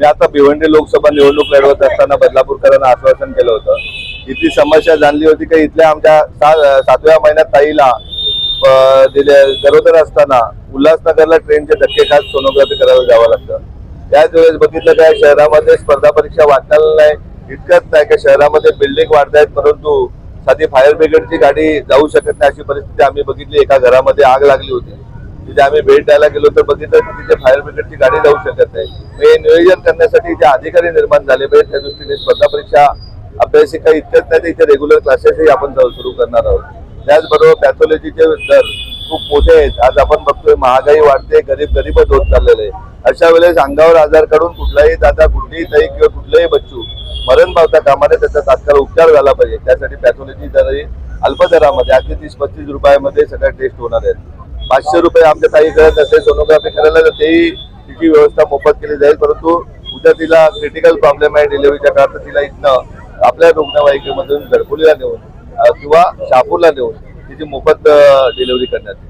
मी आता भिवंडी लोकसभा निवडणूक लढवत असताना बदलापूरकरांना आश्वासन केलं होतं. इथली समस्या जाणली होती की इथल्या आमच्या सातव्या महिन्यात ताईला दिले गरोदर असताना उल्हासनगरला ट्रेनचे धक्के खास सोनोग्राफी करायला जावं लागतं. त्याच वेळेस बघितलं काय शहरामध्ये स्पर्धा परीक्षा वाटणार नाही. इतकंच नाही की शहरामध्ये बिल्डिंग वाढत आहेत परंतु साधी फायर ब्रिगेडची गाडी जाऊ शकत नाही अशी परिस्थिती आम्ही बघितली. एका घरामध्ये आग लागली होती. तिथे आम्ही भेट द्यायला गेलो तर बघितलं तिथे फायर ब्रिगेडची गाडी जाऊ शकत नाही. नियोजन करण्यासाठी जे अधिकारी निर्माण झाले पाहिजे त्या दृष्टीने स्पर्धा परीक्षा अभ्यासिका इतकंच नाही तर इथे रेग्युलर क्लासेसही आपण सुरू करणार आहोत. त्याचबरोबर पॅथॉलॉजीचे दर खूप मोठे आहेत. आज आपण बघतोय महागाई वाढते गरीब गरीबच होत चाललेले अशा वेळेस अंगावर आजार काढून कुठलाही दादा कुठलीही ताई किंवा कुठलाही बच्चू मरण पावता कामाने त्याचा तात्काळ उपचार झाला पाहिजे. त्यासाठी पॅथॉलॉजी दरही अल्प दरामध्ये अगदी तीस पस्तीस रुपयामध्ये सगळ्या टेस्ट होणार आहेत. पाचशे रुपये आमच्या ताई करत असेल सोनोग्राफी करायला तेही तिची व्यवस्था मोफत केली जाईल परंतु उद्या तिला क्रिटिकल प्रॉब्लेम आहे डिलिव्हरीच्या काळात तर तिला इथनं आपल्या रुग्णवाहिकेमधून घरकुलीला नेऊन किंवा शहापूरला नेऊन तिची मोफत डिलिव्हरी करण्यात येईल.